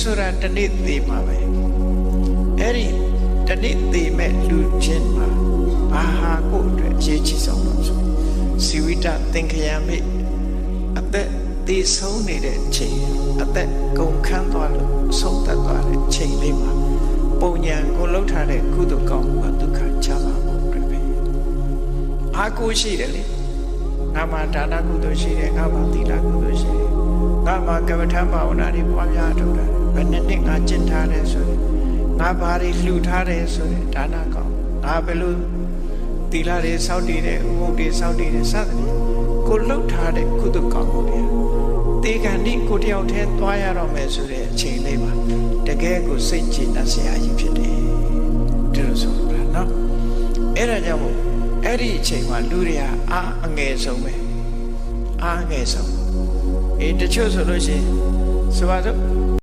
ဆိုတာတနေ့သေးမှာပဲအဲ့ဒီတနေ့သေးမဲ့လူချင်းမှာဘာဟာကိုယ့်အတွက်အရေးကြီးဆုံးလို့ဆိုစီဝိတသင်္ခယမိအသက်သေဆုံးနေတဲ့ချိန်အသက်ကုန်ခန်းသွားလို့ဆုံးသက်သွားတဲ့ချိန်လေးမှာပုံညာကိုလှုပ်ထားတဲ့ကုသိုလ်ကောင်းမှုကဒုက္ခချမ်းသာဖို့အတွက်ပဲအားကိုးရှိတယ်လေငါမှာဒါနကုသိုလ်ရှိတယ်ငါမှာသီလကုသိုလ်ရှိတယ် ငါမှာကမ္မထဘာဝနာတွေပွားများထုတ်တာဘယ်နှစ်နှစ်ငါကျင့်ထားတယ်ဆိုရင်ငါဘာတွေလှူထားတယ်ဆိုရင်ဒါနကောင်းငါဘယ်လိုသီလတွေစောင့်တည်တယ်ဥပုပ်တွေစောင့်တည်တယ်စသဖြင့်ကိုလှုပ်ထားတဲ့ကုသိုလ်ကောင်းမှုတွေတေကန်ဒီကိုတယောက်တည်းသွားရတော့မယ်ဆိုတဲ့အချိန်လေးမှာတကယ်ကိုစိတ်ကြည်တတ်စရာကြီးဖြစ်တယ်ဒီလိုဆိုတာနော်အဲ့ဒါကြောင့်မို့အဲ့ဒီအချိန်မှာလူတွေကအားအငယ်ဆုံးပဲအားအငယ်ဆုံး အေးတချို့ဆိုလို့ရှိရင်ဆိုပါစို့